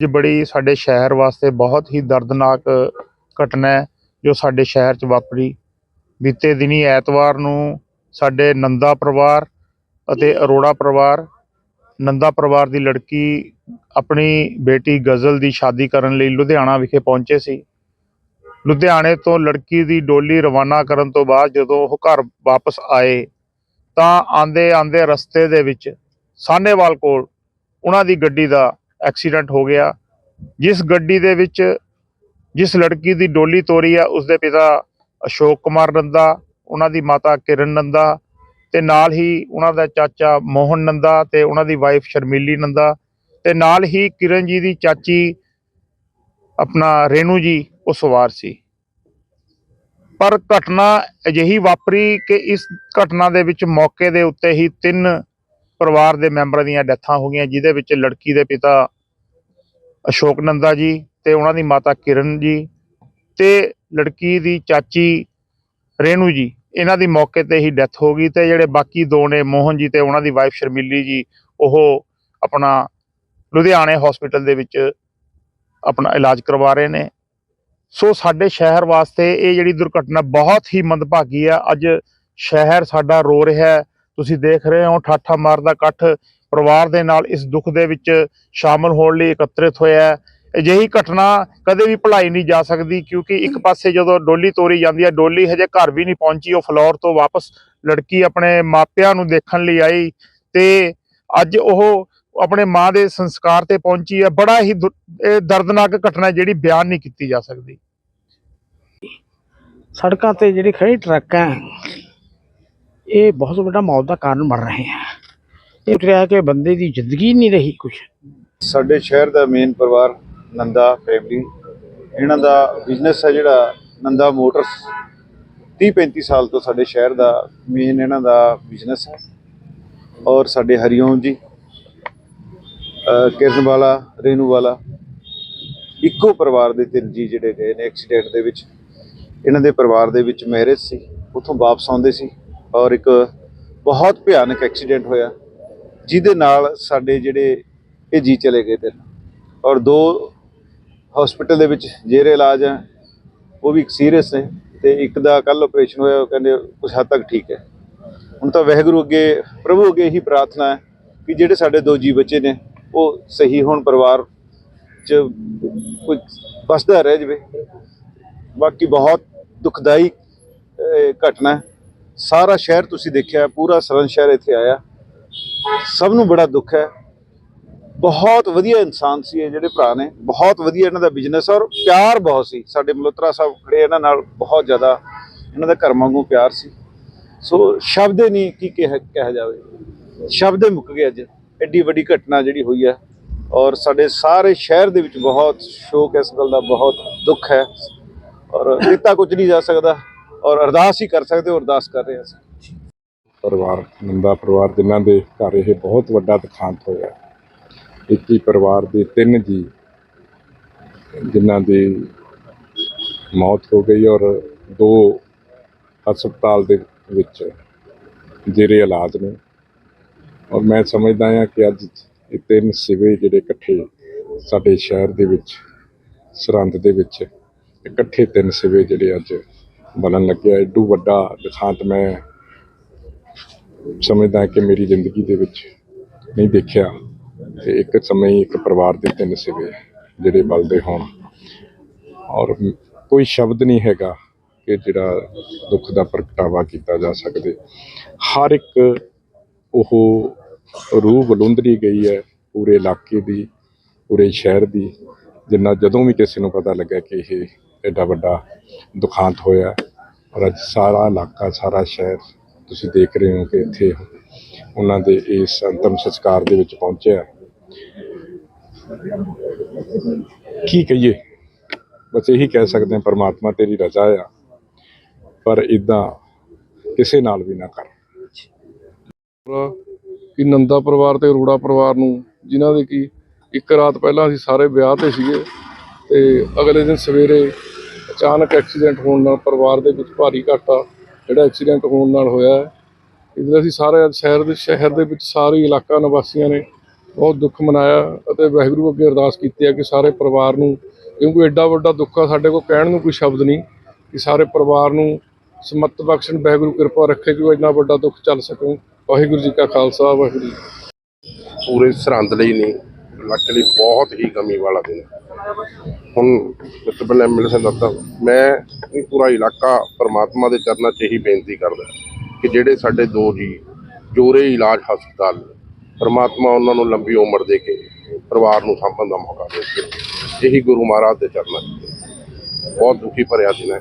ਅੱਜ ਬੜੀ ਸਾਡੇ ਸ਼ਹਿਰ ਵਾਸਤੇ ਬਹੁਤ ਹੀ ਦਰਦਨਾਕ ਘਟਨਾ ਹੈ, ਜੋ ਸਾਡੇ ਸ਼ਹਿਰ 'ਚ ਵਾਪਰੀ। ਬੀਤੇ ਦਿਨੀ ਐਤਵਾਰ ਨੂੰ ਸਾਡੇ ਨੰਦਾ ਪਰਿਵਾਰ ਅਤੇ ਅਰੋੜਾ ਪਰਿਵਾਰ, ਨੰਦਾ ਪਰਿਵਾਰ ਦੀ ਲੜਕੀ ਆਪਣੀ ਬੇਟੀ ਗਜ਼ਲ ਦੀ ਸ਼ਾਦੀ ਕਰਨ ਲਈ ਲੁਧਿਆਣਾ ਵਿਖੇ ਪਹੁੰਚੇ ਸੀ। ਲੁਧਿਆਣੇ ਤੋਂ ਲੜਕੀ ਦੀ ਡੋਲੀ ਰਵਾਨਾ ਕਰਨ ਤੋਂ ਬਾਅਦ ਜਦੋਂ ਉਹ ਘਰ ਵਾਪਸ ਆਏ, ਤਾਂ ਆਂਦੇ ਆਂਦੇ ਰਸਤੇ ਦੇ ਵਿੱਚ ਸਾਹਨੇਵਾਲ ਕੋਲ ਉਹਨਾਂ ਦੀ ਗੱਡੀ ਦਾ ਐਕਸੀਡੈਂਟ ਹੋ ਗਿਆ। ਜਿਸ ਗੱਡੀ ਦੇ ਵਿੱਚ, ਜਿਸ ਲੜਕੀ ਦੀ ਡੋਲੀ ਤੋਰੀ ਆ ਉਸ ਦੇ ਪਿਤਾ ਅਸ਼ੋਕ ਕੁਮਾਰ ਨੰਦਾ, ਉਹਨਾਂ ਦੀ ਮਾਤਾ ਕਿਰਨ ਨੰਦਾ ਤੇ ਨਾਲ ਹੀ ਉਹਨਾਂ ਦਾ ਚਾਚਾ ਮੋਹਨ ਨੰਦਾ ਤੇ ਉਹਨਾਂ ਦੀ ਵਾਈਫ ਸ਼ਰਮੀਲੀ ਨੰਦਾ ਤੇ ਨਾਲ ਹੀ ਕਿਰਨ ਜੀ ਦੀ ਚਾਚੀ ਆਪਣਾ ਰੇਨੂ ਜੀ, ਉਹ ਸਵਾਰ ਸੀ। ਪਰ ਘਟਨਾ ਅਜਿਹੀ ਵਾਪਰੀ ਕਿ ਇਸ ਘਟਨਾ ਦੇ ਵਿੱਚ ਮੌਕੇ ਦੇ ਉੱਤੇ ਹੀ ਤਿੰਨ ਪਰਿਵਾਰ ਦੇ ਮੈਂਬਰਾਂ ਦੀਆਂ ਡੈਥਾਂ ਹੋ ਗਈਆਂ, ਜਿਹਦੇ ਵਿੱਚ ਲੜਕੀ ਦੇ ਪਿਤਾ ਅਸ਼ੋਕ ਨੰਦਾ ਜੀ ਤੇ ਉਹਨਾਂ ਦੀ ਮਾਤਾ ਕਿਰਨ ਜੀ ਤੇ ਲੜਕੀ ਦੀ ਚਾਚੀ ਰੇਨੂ ਜੀ। ਇਹਨਾਂ ਦੀ ਮੌਕੇ ਤੇ ਹੀ ਡੈਥ ਹੋ ਗਈ ਤੇ ਜਿਹੜੇ ਬਾਕੀ ਦੋ ਨੇ, ਮੋਹਨ ਜੀ ਤੇ ਉਹਨਾਂ ਦੀ ਵਾਈਫ ਸ਼ਰਮੀਲੀ ਜੀ, ਉਹ ਆਪਣਾ ਲੁਧਿਆਣੇ ਹਸਪੀਟਲ ਦੇ ਵਿੱਚ ਆਪਣਾ ਇਲਾਜ ਕਰਵਾ ਰਹੇ ਨੇ। ਸੋ ਸਾਡੇ ਸ਼ਹਿਰ ਵਾਸਤੇ ਇਹ ਜਿਹੜੀ ਦੁਰਘਟਨਾ ਬਹੁਤ ਹੀ ਮੰਦਭਾਗੀ ਆ। ਅੱਜ ਸ਼ਹਿਰ ਸਾਡਾ ਰੋ ਰਿਹਾ ਹੈ। ਤੁਸੀਂ ਦੇਖ ਰਹੇ ਹੋ ਠਾਠਾ ਮਾਰਦਾ ਇਕੱਠ ਪਰਿਵਾਰ ਦੇ ਨਾਲ ਇਸ ਦੁੱਖ ਦੇ ਵਿੱਚ ਸ਼ਾਮਲ ਹੋਣ ਲਈ ਇਕੱਤਰਿਤ ਹੋਇਆ ਹੈ। ਅਜਿਹੀ ਘਟਨਾ ਕਦੇ ਵੀ ਭੁਲਾਈ ਨਹੀਂ ਜਾ ਸਕਦੀ ਕਿਉਂਕਿ ਇੱਕ ਪਾਸੇ ਜਦੋਂ ਡੋਲੀ ਤੋਰੀ ਜਾਂਦੀ ਹੈ, ਡੋਲੀ ਹਜੇ ਘਰ ਵੀ ਨਹੀਂ ਪਹੁੰਚੀ, ਉਹ ਫਲੋਰ ਤੋਂ ਵਾਪਸ ਲੜਕੀ ਆਪਣੇ ਮਾਪਿਆਂ ਨੂੰ ਦੇਖਣ ਲਈ ਆਈ ਤੇ ਅੱਜ ਉਹ ਆਪਣੇ ਮਾਂ ਦੇ ਸੰਸਕਾਰ ਤੇ ਪਹੁੰਚੀ ਹੈ। ਬੜਾ ਹੀ ਦੁ- ਦਰਦਨਾਕ ਘਟਨਾ ਜਿਹੜੀ ਬਿਆਨ ਨਹੀਂ ਕੀਤੀ ਜਾ ਸਕਦੀ। ਸੜਕਾਂ ਤੇ ਜਿਹੜੀ ਖੜੀ ਟਰੱਕ ਹੈ ਇਹ ਬਹੁਤ ਵੱਡਾ ਮੌਤ ਦਾ ਕਾਰਨ ਬਣ ਰਹੇ ਹੈ ਇਹ ਰਿਹਾ ਕਿ ਬੰਦੇ ਦੀ ਜ਼ਿੰਦਗੀ ਨਹੀਂ ਰਹੀ ਕੁਛ। ਸਾਡੇ ਸ਼ਹਿਰ ਦਾ ਮੇਨ ਪਰਿਵਾਰ ਨੰਦਾ ਫੈਮਿਲੀ ਇਹਨਾਂ ਦਾ ਬਿਜ਼ਨਸ ਹੈ ਜਿਹੜਾ ਨੰਦਾ ਮੋਟਰਸ। 30 35 ਸਾਲ ਤੋਂ ਸਾਡੇ ਸ਼ਹਿਰ ਦਾ ਮੇਨ ਇਹਨਾਂ ਦਾ ਬਿਜ਼ਨਸ ਹੈ। ਔਰ ਸਾਡੇ ਹਰੀਓਮ ਜੀ ਕਿਰਨ ਵਾਲਾ ਰੇਨੂ ਵਾਲਾ ਇੱਕੋ ਪਰਿਵਾਰ ਦੇ ਤਿੰਨ ਜੀ ਜਿਹੜੇ ਗਏ ਨੇ ਐਕਸੀਡੈਂਟ ਦੇ ਵਿੱਚ। ਇਹਨਾਂ ਦੇ ਪਰਿਵਾਰ ਦੇ ਵਿੱਚ ਮੈਰਿਜ ਸੀ। ਉੱਥੋਂ ਵਾਪਸ ਆਉਂਦੇ ਸੀ। ਔਰ ਇੱਕ ਬਹੁਤ ਭਿਆਨਕ ਐਕਸੀਡੈਂਟ ਹੋਇਆ, ਜਿਹਦੇ ਨਾਲ ਸਾਡੇ ਜਿਹੜੇ ਇਹ ਜੀ ਚਲੇ ਗਏ ਤੇ ਔਰ ਦੋ ਹਸਪੀਟਲ ਦੇ ਵਿੱਚ ਜੇਰੇ ਇਲਾਜ ਹੈ ਉਹ ਵੀ ਸੀਰੀਅਸ ਨੇ ਤੇ ਇੱਕ ਦਾ ਕੱਲ ਆਪਰੇਸ਼ਨ ਹੋਇਆ, ਉਹ ਕਹਿੰਦੇ ਕੁਝ ਹੱਦ ਤੱਕ ਠੀਕ ਹੈ। ਹੁਣ ਤਾਂ ਵਾਹਿਗੁਰੂ ਅੱਗੇ, ਪ੍ਰਭੂ ਅੱਗੇ ਇਹੀ ਪ੍ਰਾਰਥਨਾ ਹੈ ਕਿ ਜਿਹੜੇ ਸਾਡੇ ਦੋ ਜੀ ਬੱਚੇ ਨੇ, ਉਹ ਸਹੀ ਹੋਣ, ਪਰਿਵਾਰ ਚ ਕੋਈ ਬਸਦਾ ਰਹਿ ਜਵੇ। ਬਾਕੀ ਬਹੁਤ ਦੁਖਦਾਈ ਘਟਨਾ ਹੈ। ਸਾਰਾ ਸ਼ਹਿਰ ਤੁਸੀਂ ਦੇਖਿਆ, ਪੂਰਾ ਸਰਨ ਸ਼ਹਿਰ ਇੱਥੇ ਆਇਆ। ਸਭ ਨੂੰ ਬੜਾ ਦੁੱਖ ਹੈ। ਬਹੁਤ ਵਧੀਆ ਇਨਸਾਨ ਸੀ ਇਹ ਜਿਹੜੇ ਭਰਾ ਨੇ। ਬਹੁਤ ਵਧੀਆ ਇਹਨਾਂ ਦਾ ਬਿਜ਼ਨਸ ਔਰ ਪਿਆਰ ਬਹੁਤ ਸੀ। ਸਾਡੇ ਮਲੋਤਰਾ ਸਾਹਿਬ ਖੜੇ ਇਹਨਾਂ ਨਾਲ ਬਹੁਤ ਜ਼ਿਆਦਾ ਇਹਨਾਂ ਦਾ ਘਰ ਵਾਂਗੂ ਪਿਆਰ ਸੀ। ਸੋ ਸ਼ਬਦ ਨਹੀਂ ਕੀ ਕਿਹਾ ਕਿਹਾ ਜਾਵੇ। ਸ਼ਬਦ ਮੁੱਕ ਗਏ ਅੱਜ। ਐਡੀ ਵੱਡੀ ਘਟਨਾ ਜਿਹੜੀ ਹੋਈ ਹੈ ਔਰ ਸਾਡੇ ਸਾਰੇ ਸ਼ਹਿਰ ਦੇ ਵਿੱਚ ਬਹੁਤ ਸ਼ੋਕ ਇਸ ਗੱਲ ਦਾ, ਬਹੁਤ ਦੁੱਖ ਹੈ। ਔਰ ਦਿੱਤਾ ਕੁਝ ਨਹੀਂ ਜਾ ਸਕਦਾ। ਔਰ ਅਰਦਾਸ ਹੀ ਕਰ ਸਕਦੇ ਹੋ, ਅਰਦਾਸ ਕਰ ਰਹੇ ਹਾਂ ਅਸੀਂ। ਪਰਿਵਾਰ, ਨੰਦਾ ਪਰਿਵਾਰ ਜਿਨ੍ਹਾਂ ਦੇ ਘਰ ਇਹ ਬਹੁਤ ਵੱਡਾ ਦੁਖਾਂਤ ਹੋਇਆ ਇੱਕ ਹੀ ਪਰਿਵਾਰ ਦੇ ਤਿੰਨ ਜੀ, ਜਿਨ੍ਹਾਂ ਦੀ ਮੌਤ ਹੋ ਗਈ ਔਰ ਦੋ ਹਸਪਤਾਲ ਦੇ ਵਿੱਚ ਜਿਹੜੇ ਇਲਾਜ ਨੇ। ਔਰ ਮੈਂ ਸਮਝਦਾ ਹਾਂ ਕਿ ਅੱਜ ਇਹ ਤਿੰਨ ਸਿਵੇ ਜਿਹੜੇ ਇਕੱਠੇ ਸਾਡੇ ਸ਼ਹਿਰ ਦੇ ਵਿੱਚ, ਸਰਹੰਦ ਦੇ ਵਿੱਚ ਇਕੱਠੇ ਤਿੰਨ ਸਿਵੇ ਜਿਹੜੇ ਅੱਜ ਬਣਨ ਲੱਗਿਆ। ਏਡੂ ਵੱਡਾ ਦੁਖਾਂਤ ਮੈਂ ਸਮਝਦਾ ਕਿ ਮੇਰੀ ਜ਼ਿੰਦਗੀ ਦੇ ਵਿੱਚ ਨਹੀਂ ਦੇਖਿਆ ਤੇ ਇੱਕ ਸਮੇਂ ਹੀ ਇੱਕ ਪਰਿਵਾਰ ਦੇ ਤਿੰਨ ਸਿਵੇ ਜਿਹੜੇ ਬਲਦੇ ਹੋਣ। ਔਰ ਕੋਈ ਸ਼ਬਦ ਨਹੀਂ ਹੈਗਾ ਕਿ ਜਿਹੜਾ ਦੁੱਖ ਦਾ ਪ੍ਰਗਟਾਵਾ ਕੀਤਾ ਜਾ ਸਕਦੇ। ਹਰ ਇੱਕ ਉਹ ਰੂਹ ਬਲੁੰਦਰੀ ਗਈ ਹੈ ਪੂਰੇ ਇਲਾਕੇ ਦੀ, ਪੂਰੇ ਸ਼ਹਿਰ ਦੀ, ਜਿੰਨਾ ਜਦੋਂ ਵੀ ਕਿਸੇ ਨੂੰ ਪਤਾ ਲੱਗਾ ਕਿ ਇਹ ਐਡਾ ਵੱਡਾ ਦੁਖਾਂਤ ਹੋਇਆ ਪਰ ਅੱਜ ਸਾਰਾ ਇਲਾਕਾ, ਸਾਰਾ ਸ਼ਹਿਰ ਤੁਸੀਂ ਦੇਖ ਰਹੇ ਹੋ ਕਿ ਇੱਥੇ ਉਹਨਾਂ ਦੇ ਇਸ ਅੰਤਮ ਸੰਸਕਾਰ ਦੇ ਵਿੱਚ ਪਹੁੰਚਿਆ। ਕੀ ਕਹੀਏ? ਬਸ ਇਹੀ ਕਹਿ ਸਕਦੇ ਹਾਂ, ਪਰਮਾਤਮਾ ਤੇਰੀ ਰਜ਼ਾ ਆ, ਪਰ ਇਦਾਂ ਕਿਸੇ ਨਾਲ ਵੀ ਨਾ ਕਰ। ਕਿ ਨੰਦਾ ਪਰਿਵਾਰ ਤੇ ਰੂੜਾ ਪਰਿਵਾਰ ਨੂੰ, ਜਿਨ੍ਹਾਂ ਦੇ ਕੀ ਇੱਕ ਰਾਤ ਪਹਿਲਾਂ ਅਸੀਂ ਸਾਰੇ ਵਿਆਹ ਤੇ ਸੀਗੇ ਤੇ ਅਗਲੇ ਦਿਨ ਸਵੇਰੇ ਅਚਾਨਕ ਐਕਸੀਡੈਂਟ ਹੋਣ ਨਾਲ ਪਰਿਵਾਰ ਦੇ ਵਿੱਚ ਭਾਰੀ ਘਾਟਾ, ਜਿਹੜਾ ਐਕਸੀਡੈਂਟ ਹੋਣ ਨਾਲ ਹੋਇਆ ਹੈ। ਇਹਦੇ ਅਸੀਂ ਸਾਰੇ ਅੱਜ ਸ਼ਹਿਰ ਦੇ ਸ਼ਹਿਰ ਦੇ ਵਿੱਚ ਸਾਰੇ ਇਲਾਕਾ ਨਿਵਾਸੀਆਂ ਨੇ ਬਹੁਤ ਦੁੱਖ ਮਨਾਇਆ ਅਤੇ ਵਾਹਿਗੁਰੂ ਅੱਗੇ ਅਰਦਾਸ ਕੀਤੀ ਹੈ ਕਿ ਸਾਰੇ ਪਰਿਵਾਰ ਨੂੰ, ਕਿਉਂਕਿ ਐਡਾ ਵੱਡਾ ਦੁੱਖ ਆ, ਸਾਡੇ ਕੋਲ ਕਹਿਣ ਨੂੰ ਕੋਈ ਸ਼ਬਦ ਨਹੀਂ ਕਿ ਸਾਰੇ ਪਰਿਵਾਰ ਨੂੰ ਸਮੱਤ ਬਖਸ਼ਣ, ਵਾਹਿਗੁਰੂ ਕਿਰਪਾ ਰੱਖੇ ਕਿ ਉਹ ਇੰਨਾ ਵੱਡਾ ਦੁੱਖ ਚੱਲ ਸਕਣ। ਵਾਹਿਗੁਰੂ ਜੀ ਕਾ ਖਾਲਸਾ, ਵਾਹਿਗੁਰੂ ਜੀ ਪੂਰੇ ਸਰਹੰਦ ਲਈ ਨਹੀਂ ਇਲਾਕੇ ਲਈ ਬਹੁਤ ਹੀ ਕਮੀ ਵਾਲਾ ਦਿਨ ਹੈ। ਹੁਣ ਮਿਸਟਰ ਐਮਐਲਏ ਸਿੰਘ ਦੱਸਦਾ, ਮੈਂ ਇਹ ਪੂਰਾ ਇਲਾਕਾ ਪਰਮਾਤਮਾ ਦੇ ਚਰਨਾਂ 'ਚ ਹੀ ਬੇਨਤੀ ਕਰਦਾ ਕਿ ਜਿਹੜੇ ਸਾਡੇ ਦੋ ਜੀ ਜੋਰੇ ਇਲਾਜ ਹਸਪਤਾਲ ਪਰਮਾਤਮਾ ਉਹਨਾਂ ਨੂੰ ਲੰਬੀ ਉਮਰ ਦੇ ਕੇ ਪਰਿਵਾਰ ਨੂੰ ਸਾਂਭਣ ਦਾ ਮੌਕਾ ਦੇ ਇਹੀ ਗੁਰੂ ਮਹਾਰਾਜ ਦੇ ਚਰਨਾਂ 'ਚ ਬਹੁਤ ਦੁਖੀ ਭਰਿਆ ਦਿਨ ਹੈ